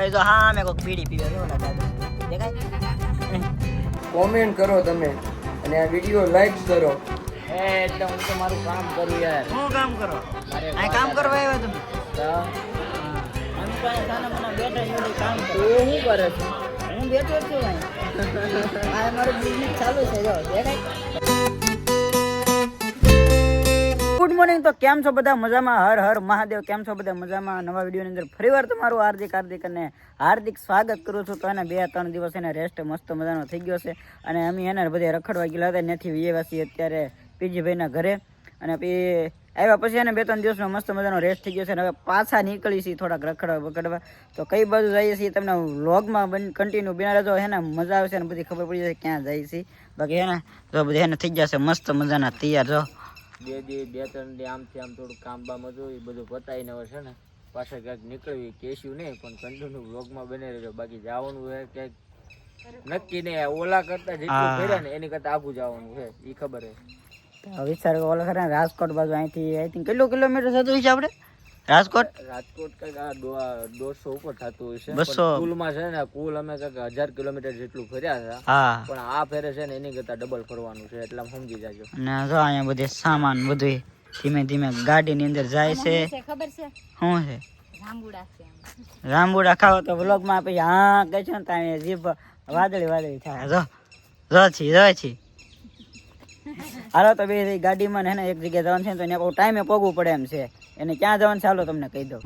ભાઈ જો હા મેં કોઈક બીડી પીવે જો ઓલા દાદા દેખાય? કોમેન્ટ કરો તમે અને આ વીડિયો લાઈક કરો. એ એટલે હું તો મારું કામ કરું યાર. શું કામ કરો? આ કામ કરવા આવ્યા તમે? હું. બેઠા છીએ, કામ કરું. તું શું કરે છે? હું બેઠો છું આ મારું બિઝનેસ ચાલુ છે જો દેખાય? મોર્નિંગ તો કેમ છો બધા મજામાં? હર હર મહાદેવ, કેમ છો બધા મજામાં? નવા વિડીયોની અંદર ફરીવાર તમારું હાર્દિક હાર્દિક અને હાર્દિક સ્વાગત કરું છું. તો એને બે ત્રણ દિવસ એને રેસ્ટ મસ્ત મજાનો થઈ ગયો છે. અને અમે એને બધે રખડવા ગયેલા હતા. ત્યાંથી વિયેવાસી અત્યારે પીજીભાઈના ઘરે. અને પછી આવ્યા પછી એને બે ત્રણ દિવસનો મસ્ત મજાનો રેસ્ટ થઈ ગયો છે. અને હવે પાછા નીકળી છીએ થોડાક રખડવા બકડવા તો કઈ બાજુ જઈએ છીએ? તમને વ્લોગમાં કન્ટિન્યુ બિના રહેજો. એને મજા આવશે ને બધી ખબર પડી જશે ક્યાં જાય છીએ. બાકી એને તો બધી એને થઈ જશે મસ્ત મજાના. તૈયાર જો. બે દી બે ત્રણ દી આમથી આમ થોડું કામ બામ હતું એ બધું પતાવીને હવે છે ને પાછા ક્યાંક નીકળવી કેસ્યું નહીં પણ કંટિન્યુ વ્લોગમાં બને રહેજો બાકી જવાનું હોય ક્યાંક નક્કી નહીં ઓલા કરતા જેટલું હા. ફેર્યા ને એની કરતા આગું જવાનું છે એ ખબર છે વિસ્તાર વિચાર ઓલા ખરા રાજકોટ બાજુ અહીંથી આઈ થિંક કેટલું કિલોમીટર થતું છે આપણે? રાજકોટ? રાજકોટ કંઈક આ દોઢસો ઉપર થતું હોય છે. બસો. કુલમાં છે ને કુલ અમે કંઈક હજાર કિલોમીટર જેટલું ફર્યા હતા. હા. પણ આ ફેરે છે ને એની કરતા ડબલ ફરવાનું છે એટલે સમજી જાજો. અને જો અહીંયા બધે સામાન બધું ધીમે ધીમે ગાડીની અંદર જાય છે. ખબર છે શું છે? રામબુડા ખાવ તો વ્લોગમાં પછી હા કહે છે ને ત્યાં જીભ વાદળી વાદળી થાય. જો જો છી જો છી. હાલો તો બે ગાડીમાં ને હે ને એક જગ્યાએ જવાનું છે ને તો એને બહુ ટાઈમે પોગવું પડે એમ છે. એને ક્યાં જવાનું છે? હાલો તમને કહી દઉં.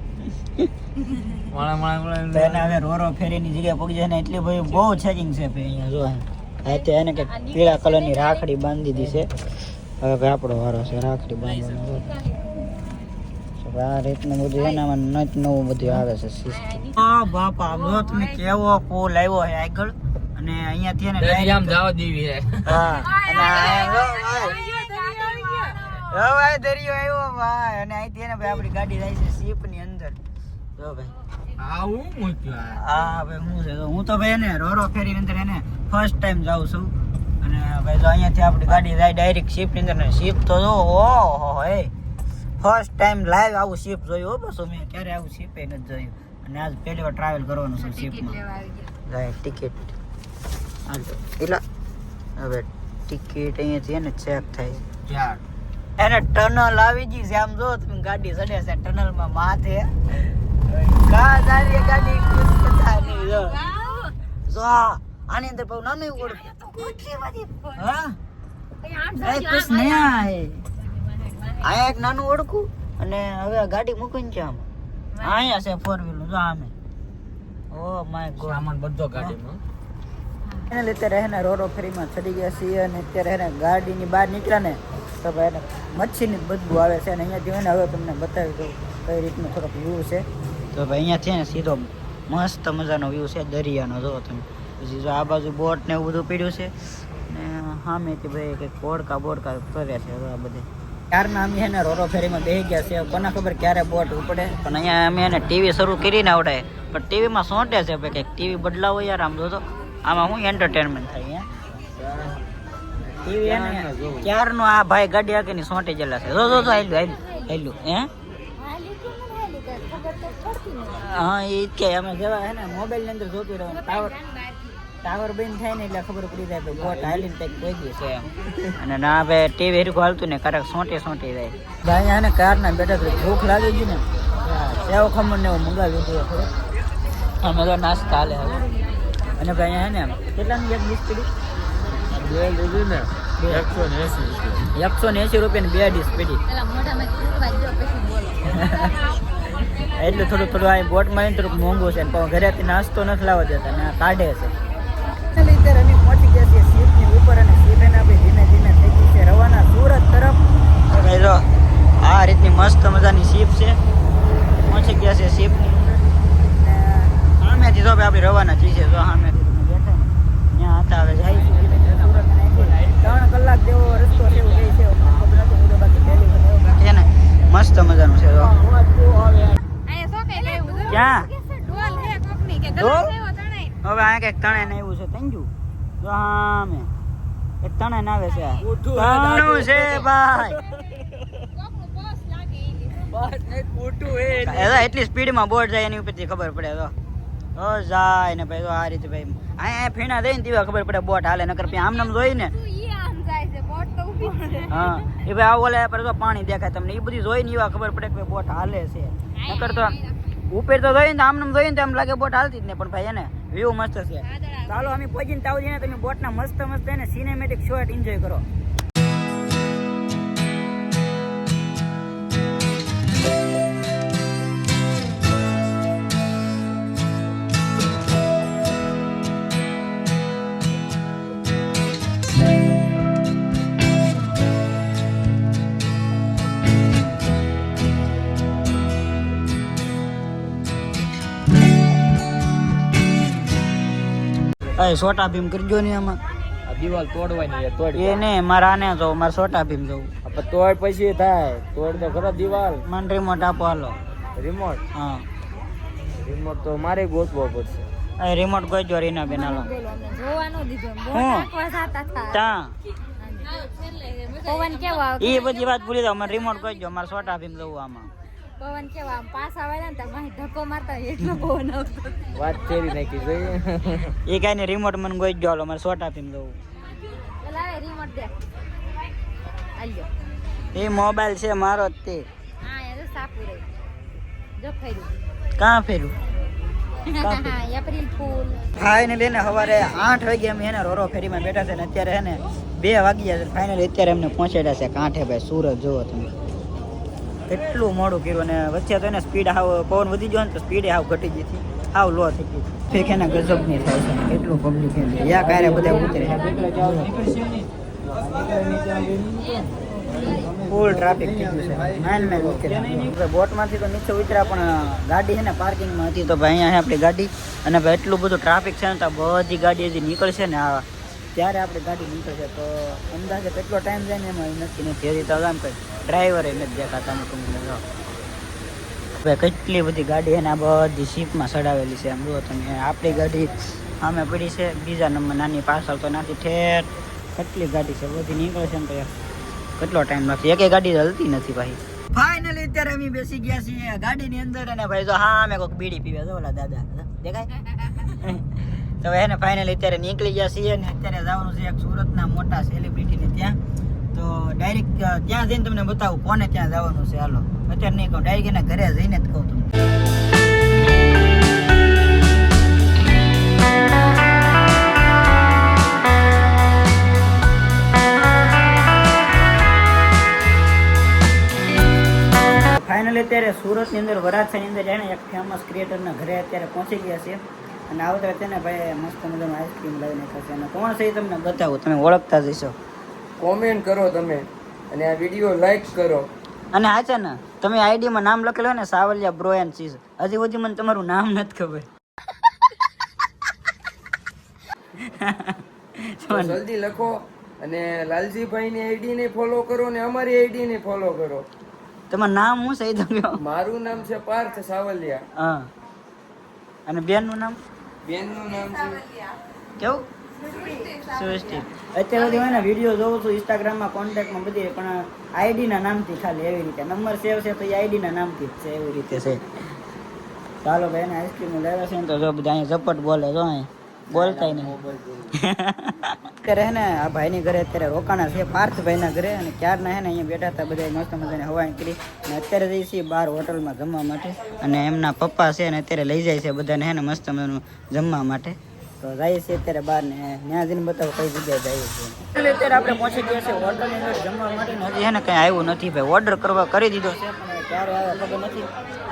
એને હવે રોરો ફેરીની જગ્યાએ પહોંચી જાય ને એટલી બધી બહુ ચેકિંગ છે અહીંયા જો હાથે એને કે પીળા કલરની રાખડી બાંધી દીધી છે. હવે ભાઈ આપણો વારો છે રાખડી બાંધવાનો. આ રીતનું બધું નત નવું બધું આવે છે આ બાપા તમે કેવો પુલ આવ્યો છે આગળ. અને અહીંયાથી એને આમ જવા દેવી હે. હા અને ભાઈ. દરિયો આવ્યો ભાઈ. અને અહીંથી ને ભાઈ આપણી ગાડી જાય છે શિપની અંદર. જો ભાઈ. આવું મૂક્યું હા ભાઈ હું છે. તો હું તો ભાઈ એને રોરો ફેરી અંદર એને ફર્સ્ટ ટાઈમ જાઉં છું. અને ભાઈ તો અહીંયાથી આપણી ગાડી જાય ડાયરેક્ટ શિપની અંદર. ને શિપ તો જો ઓહો હે ફર્સ્ટ ટાઈમ લાઈવ આવું શિપ જોયું હો બસ મેં. ક્યારે આવું શિપે નથી જોયું. અને આજ પહેલી વાર ટ્રાવેલ કરવાનું છે શિપમાં ટિકિટ એટલા હવે ટિકિટ અહીંયાથી એને ચેક થાય. ચાર એને ટનલ આવી ગઈ છે આમ જો તમે ગાડી ચડે છે ટનલમાં માથે કા જારી ગાડી કુછ પતા નહીં જો. જો આ, આની અંદર બહુ નાનું એવું ઓળખ હા? એ કુછ નહીં એક નાનું ઓળખું અને હવે ગાડી મૂકીને છે આમ. અહીંયા છે ફોર વ્હીલર જો આમે. ઓ માય ગોડ સામાન બધો ગાડીમાં. એને લીધે એને રોરો ફેરીમાં ચડી ગયા છીએ અને અત્યારે એને ગાડીની બહાર નીકળ્યા ને તો ભાઈ એને મચ્છીની જ બદબુ આવે છે અને અહીંયાથી હોય હવે તમને બતાવી દઉં કઈ રીતનું થોડોક વ્યૂ છે. તો ભાઈ અહીંયાથી ને સીધો મસ્ત મજાનો વ્યૂ છે દરિયાનો, જો તમે. પછી જો આ બાજુ બોટ ને એવું બધું પીડ્યું છે. ને સામેથી ભાઈ કંઈક બોડકા બોડકા કર્યા છે આ બધે. ક્યારના અમે એને રોરો ફેરીમાં બેસી ગયા છે કોને ખબર ક્યારે બોટ ઉપડે? પણ અહીંયા અમે એને ટીવી શરૂ કરીને આવડે પણ ટીવીમાં સોંટે છે ભાઈ કંઈક. ટીવી બદલાવો યાર આમ જોતો આમાં શું એન્ટરટેનમેન્ટ થાય અહીંયા ક્યારનો આ ભાઈ ગાડી આગળની સોંટી જેલા છે? જો જો જો હે હાલી હાલી નથી. હા એ કે અમે જેવા હે ને મોબાઈલની અંદર જોતું રહ્યો ટાવર ટાવર બંધ થાય ને એટલે ખબર પડી જાય કે બોટ હાલીને કંઈક કોઈ ગયું છે એમ. અને ના ભાઈ ટીવી હેરખું હાલતું ને, ક્યારેક સોંટી સોંટી જાય. અહીંયા ને કાર ના બેઠા ભૂખ લાગી ગઈ ને. સેવ ખમણ ને એવું મંગાવ્યું હતું અમે તો નાસ્તા હાલે હવે. અને ભાઈ અહીંયા હે ને કેટલાની એક ડીશ પડી બે લીધી ને એકસો ને એસી રૂપિયા. એકસો ને એસી રૂપિયાની બે ડીશ પડી એટલે થોડું થોડું આ બોટમાં આવીને થોડુંક મોંઘું છે પણ ઘરેથી નાસ્તો નથી લાવવા દેતા ને આ કાઢે છે. પહોંચી ગયા છે સીટની ઉપર અને સીટ એને આપણે ધીમે ધીમે થઈ ગઈ છે. રવાના સુરત તરફ. આ રીતની મસ્ત મજાની શીપ છે. પહોંચી ગયા છે સીપની અંદર ને સામેથી ભાઈ આપણે રવાના થઈ છે તો સામે બેઠા ને ત્યાં હતા હવે જાય. ત્રણ કલાક જેવો રસ્તો છે હું મસ્ત મજાનું છે. જો? ક્યાં. હવે આ કંઈક તણે ને એવું છે. તંજુ જો આમે એક તણે ના આવે છે. તાણું છે ભાઈ. કોકનું પોસ લાગે ઈ એટલી સ્પીડમાં બોટ જાય એની ઉપરથી ખબર પડે તો. જાય ને ભાઈ આ રીતે ભાઈ. અહીંયા ફીણા દઈ ને તેવા ખબર પડે બોટ હાલે નકર પછી આમ નામ જોઈ ને હા એ ભાઈ આવો ઓલા પર તો પાણી દેખાય તમને એ બધી જોઈ ને એવા ખબર પડે કે બોટ હાલે છે. નકર તો ઉપર તો જોઈને ને આમ નામ જોઈ ને એમ લાગે બોટ હાલતી જ ને પણ ભાઈ એને વ્યૂ મસ્ત છે. ચાલો અમે પહોંચીને તાવ જઈને તમે બોટના મસ્ત મસ્ત એને સિનેમેટિક શોટ એન્જોય કરો. અય છોટા ભીમ કરજો ને આમાં. આ દિવાલ તોડવાની છે તોડ એ નહીં મારા આને જો મારા છોટા ભીમ જવું. તોડ પછી થાય. તોડ તો ખરો દિવાલ. મને રિમોટ આપો હાલો. રિમોટ હા. રિમોટ તો મારે ગોતવો પડશે. એ રિમોટ ગોજો રીના બેન હાલો. બોલો અમને જોવા ન દીધો ત્યાં પવન કેવો આવે એ બધી વાત ભૂલી જાવ મને રિમોટ ગોજો મારા છોટા ભીમ જવું આમાં. પવન કેવા આમ પાસ આવે ને તો માહી ધક્કો મારતા એટલો પવન આવતો વાત ચેરી નાખી જોઈએ એ કાંઈ નહીં રિમોટ મને ગોઈ ગયો મારે શોટ આપીને જવું લાવે રિમોટ દે. આલ્યો. એ મોબાઈલ છે મારો જ તે. હા એ તો સાપુ રહી જો ફેર્યું. કાં ફેર્યું? એપ્રિલ ફૂલ ફાઇનલી ને સવારે આઠ વાગે અમે એને રોરો ફેરીમાં બેઠા છે ને અત્યારે એને બે વાગ્યા છે ફાઇનલી અત્યારે એમને પહોંચાડ્યા છે કાંઠે ભાઈ સુરત જોવો તમે. કેટલું મોડું કર્યું અને વચ્ચે તો એને સ્પીડ હાવ પવન વધી ગયો ને તો સ્પીડ હાવ ઘટી ગઈ હતી. હાવ લો થઈ ગઈ ફેક એના ગજબ નહીં થાય છે. કેટલું પબ્લિક યા કારે બધા ઉતરે. ફૂલ ટ્રાફિક થઈ ગયું છે. માઇલ મેન ઉતરે. બોટમાંથી તો નીચે ઉતર્યા પણ ગાડી છે ને પાર્કિંગમાં હતી તો ભાઈ અહીંયા આપણી ગાડી. અને ભાઈ એટલું બધું ટ્રાફિક છે ને તો બધી ગાડી હજી નીકળશે ને આ ત્યારે આપણી ગાડી નીકળશે તો અંદાજે કેટલો ટાઈમ જાય ને એમાં નક્કી નથી. હજી તો આમ કંઈ ડ્રાઈવરે નથી દેખાતા અમુક અમુક ભાઈ કેટલી બધી ગાડી એના બધી શીપમાં ચડાવેલી છે, આમ જુઓ તમે આપણી ગાડી સામે પડી છે, બીજા નંબર નાની પાછળ તો નાથી ઠેર કેટલી ગાડી છે, બધી નીકળશે ને તો કેટલો ટાઈમ લાગશે? એકે ગાડી હલતી નથી ભાઈ. ફાઇનલી અત્યારે અમે બેસી ગયા છીએ ગાડીની અંદર અને ભાઈ જો હા, અમે કોઈક બીડી પીવે જો ઓલા દાદા. દેખાય? તો એને ફાઇનલી અત્યારે નીકળી ગયા છીએ ને અત્યારે જવાનું છે એક સુરતના મોટા સેલિબ્રિટીને ત્યાં. તો ડાયરેક્ટ ત્યાં જઈને તમને બતાવું કોને ત્યાં જવાનું છે. હાલો, અત્યારે નહીં કહું ડાયરેક્ટ એના ઘરે જઈને જ કહું તમને. ફાઇનલી અત્યારે સુરતની અંદર વરાછાની અંદર જાય એક ફેમસ ક્રિએટરના ઘરે અત્યારે પહોંચી ગયા છે. અને આવતા છે ને ભાઈ મસ્ત મજાનું આઈસ્ક્રીમ લઈને થશે અને કોણ છે તમને બતાવું? તમે ઓળખતા જશો કોમેન્ટ કરો તમે અને આ વીડિયો લાઈક કરો. અને આ છે ને તમે આઈડીમાં નામ લખેલું હોય ને સાવલિયા બ્રો એન્ડ સીઝ હજી સુધી મને તમારું નામ નથી ખબર. જલ્દી લખો અને લાલજીભાઈની આઈડી ને ફોલો કરો ને અમારી આઈડી ને ફોલો કરો. તમારું નામ શું છે એ મારું નામ છે પાર્થ સાવલિયા. હા. અને બેનનું નામ? બેનનું નામ છે. કેવું? સૃષ્ટિ અત્યારે મને વીડિયો જોઉં છું ઇન્સ્ટાગ્રામમાં કોન્ટેક્ટમાં બધી પણ આઈડીના નામથી ખાલી એવી રીતે. નંબર સેવ છે તો એ આઈડીના નામથી જ છે એવી રીતે છે. ચાલો ભાઈ એને આઈસ્ક્રીમ લેવા છે ને તો જો બધા અહીંયા ઝપટ બોલે જો અહીં. બોલતા નહીં. હે ને આ ભાઈની ઘરે અત્યારે રોકાણા છે, પાર્થભાઈના ઘરે અને ક્યારના હે ને અહીંયા બેઠા હતા બધા મસ્ત મજાને હવાઈ કરી અને અત્યારે જઈ છીએ બહાર હોટલમાં જમવા માટે. અને એમના પપ્પા છે ને અત્યારે લઈ જાય છે બધાને હે ને મસ્ત મજાનું જમવા માટે. તો જઈએ છીએ અત્યારે બહાર ને ત્યાં જઈને બતાવો કઈ જગ્યાએ જઈએ છીએ અત્યારે આપણે પહોંચી ગયા છે હોટલની અંદર જમવા માટે. હજી હે ને કંઈ આવ્યું નથી ભાઈ. ઓર્ડર કરવા કરી દીધો છે, પણ ક્યારે આવે ખબર નથી.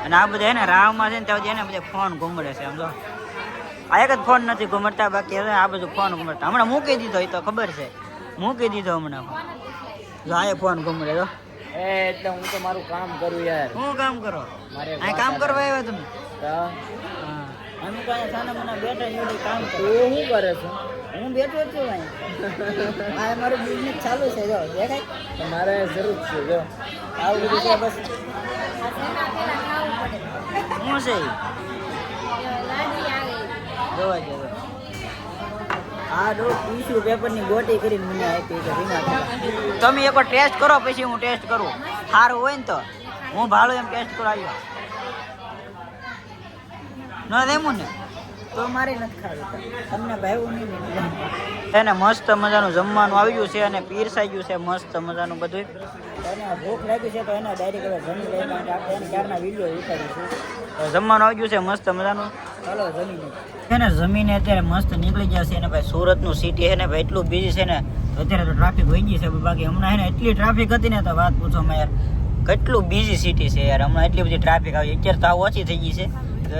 અને આ બધા હે ને રાહમાં છે ને ત્યાં બધા ફોન ઘૂમડે છે, સમજો. આ એક જ ફોન નથી ઘુમડતા બાકી હવે આ બધું ફોન ઘુમડતા. હમણાં મૂકી દીધો એ તો ખબર છે. મૂકી દીધો હમણાં. જો આ ફોન ઘુમડે તો એ એટલે હું તો મારું કામ કરું યાર. શું કામ કરો? મારે અહીં કામ કરવા આવ્યા તમે? હા. અમે તો થાના મના બેઠા એવું કામ કરું તું શું કરે છું? હું બેઠો જ છું ભાઈ આ મારું બિઝનેસ ચાલુ છે જો. દેખાય? તો મારે જરૂર છે જો. આવું બધું છે બસ. આ શું છે? જોવા જેવો. આ ડો ટીશ્યુ પેપરની ગોટી કરીને મને આપી છે રીંગણા તમે એકવાર ટેસ્ટ કરો પછી હું ટેસ્ટ કરું. સારું હોય ને તો. હું ભાડું એમ ટેસ્ટ કરાવ્યો. ન દેમું ને? તો મારે નથી ખાવી. તમને ભાવ્યું નહીં એને મસ્ત મજાનું જમવાનું આવી ગયું છે અને પીરસાઈ ગયું છે મસ્ત મજાનું બધું એને ભૂખ લાગી છે તો એને ડાયરેક્ટ જમી લઈને આપણે એને ક્યારના વીડિયો ઉતારીશું. જમવાનું આવી ગયું છે મસ્ત મજાનું. જમીને એને જમીને અત્યારે મસ્ત નીકળી ગયા છે અને ભાઈ, સુરતનું સિટી છે ને ભાઈ, એટલું બીજી છે ને, અત્યારે તો ટ્રાફિક વહી ગઈ છે બાકી હમણાં છે ને એટલી ટ્રાફિક હતી ને તો વાત પૂછો યાર. કેટલું બીજી સિટી છે યાર, હમણાં એટલી બધી ટ્રાફિક આવી. અત્યારે તો આવું ઓછી થઈ ગઈ છે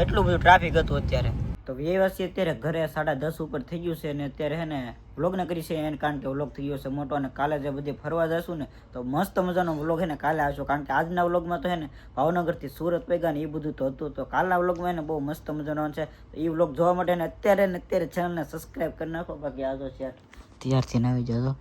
એટલું બધું ટ્રાફિક હતું અત્યારે. તો વ્યવસ્થિત અત્યારે ઘરે સાડા દસ ઉપર થઈ ગયું છે અને અત્યારે હે ને વ્લોગ ને કરી છે એને કારણ કે વ્લોગ થઈ ગયો છે મોટો અને કાલે જે બધે ફરવા જશું ને તો મસ્ત મજાનો વ્લોગ છે ને કાલે આવશો. કારણ કે આજના વ્લોગમાં તો છે ને ભાવનગરથી સુરત પૈગા ને એ બધું તો હતું. તો કાલના વ્લોગમાં એને બહુ મસ્ત મજાનો છે. તો એ વ્લોગ જોવા માટે ને અત્યારે ને અત્યારે ચેનલને સબસ્ક્રાઈબ કરી નાખો. બાકી આજો યાર ત્યારથી આવી જજો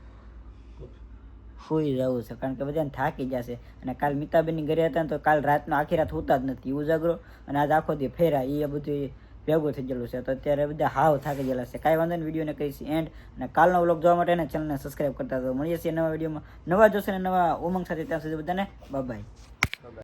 સુઈ જવું છે. કારણ કે બધાને થાકી જશે અને કાલ મિતાબેનની ઘરે હતા ને તો કાલ રાતનો આખી રાત હોતા જ નથી. ઉજાગરો. અને આજ આખો દી ફેરા એ બધું ભેગું થઈ ગયેલું છે. તો અત્યારે બધા હાવ થાકી ગયેલા છે. કાંઈ વાંધો નહીં વિડીયોને કહીશ એન્ડ અને કાલનો વ્લોગ જોવા માટે ચેનલને સબસ્ક્રાઈબ કરતા તો મળીએ છીએ નવા વિડીયોમાં નવા જોશે ને નવા ઉમંગ સાથે. ત્યાં સુધી બધાને બાય